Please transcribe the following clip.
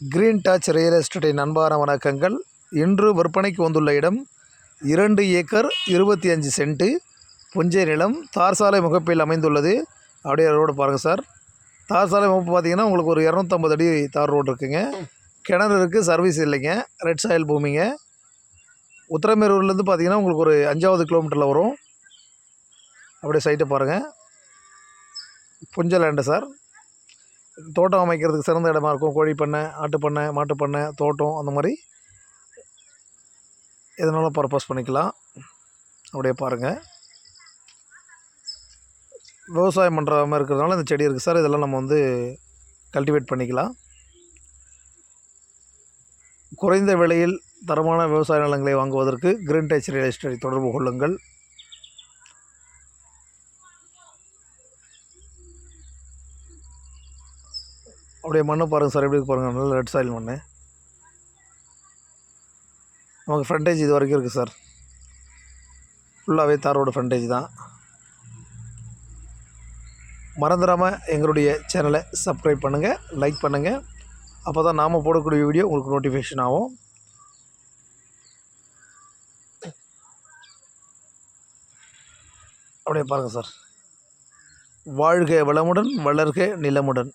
Green touch real எஸ்டேட்டின் அன்பான வணக்கங்கள். இன்று விற்பனைக்கு வந்துள்ள இடம் இரண்டு ஏக்கர் இருபத்தி அஞ்சு சென்ட்டு புஞ்சை நிலம் தார் சாலை முகப்பில் அமைந்துள்ளது. அப்படியே ரோடு பாருங்கள் சார். தார் சாலை முகப்பு பார்த்தீங்கன்னா உங்களுக்கு ஒரு இரநூத்தம்பது அடி தார் ரோடு இருக்குங்க. கிணறு இருக்குது சர்வீஸ் இல்லைங்க. Red soil பூமிங்க. உத்தரமேரூர்லேருந்து பார்த்தீங்கன்னா உங்களுக்கு ஒரு அஞ்சாவது கிலோமீட்டரில் வரும். அப்படியே சைட்டை பாருங்கள் புஞ்ச லேண்டு சார். தோட்டம் அமைக்கிறதுக்கு சிறந்த இடமா இருக்கும். கோழி பண்ணை ஆட்டு பண்ணை மாட்டு பண்ணை தோட்டம் அந்த மாதிரி எதனாலும் பர்பஸ் பண்ணிக்கலாம். அப்படியே பாருங்கள் விவசாயம் பண்ணுற மாதிரி இருக்கிறதுனால இந்த செடி இருக்குது சார் இதெல்லாம் நம்ம வந்து கல்டிவேட் பண்ணிக்கலாம். குறைந்த விலையில் தரமான விவசாய நிலங்களை வாங்குவதற்கு கிரீன் டச் ரியல் எஸ்டேட் தொடர்பு கொள்ளுங்கள். அப்படியே மண்ணை பாருங்கள் சார் எப்படி பாருங்கள் நல்ல ரெட் சாயில் மண் நமக்கு ஃப்ரண்டேஜ் இது வரைக்கும் இருக்குது சார். ஃபுல்லாகவே தாரோட ஃப்ரண்டேஜ் தான். மறந்துடாமல் எங்களுடைய சேனலை சப்ஸ்கிரைப் பண்ணுங்கள் லைக் பண்ணுங்கள் அப்போ தான் நாம் போடக்கூடிய வீடியோ உங்களுக்கு நோட்டிஃபிகேஷன் ஆகும். அப்படியே பாருங்கள் சார். வாழ்க வளமுடன் வளர்க நிலமுடன்.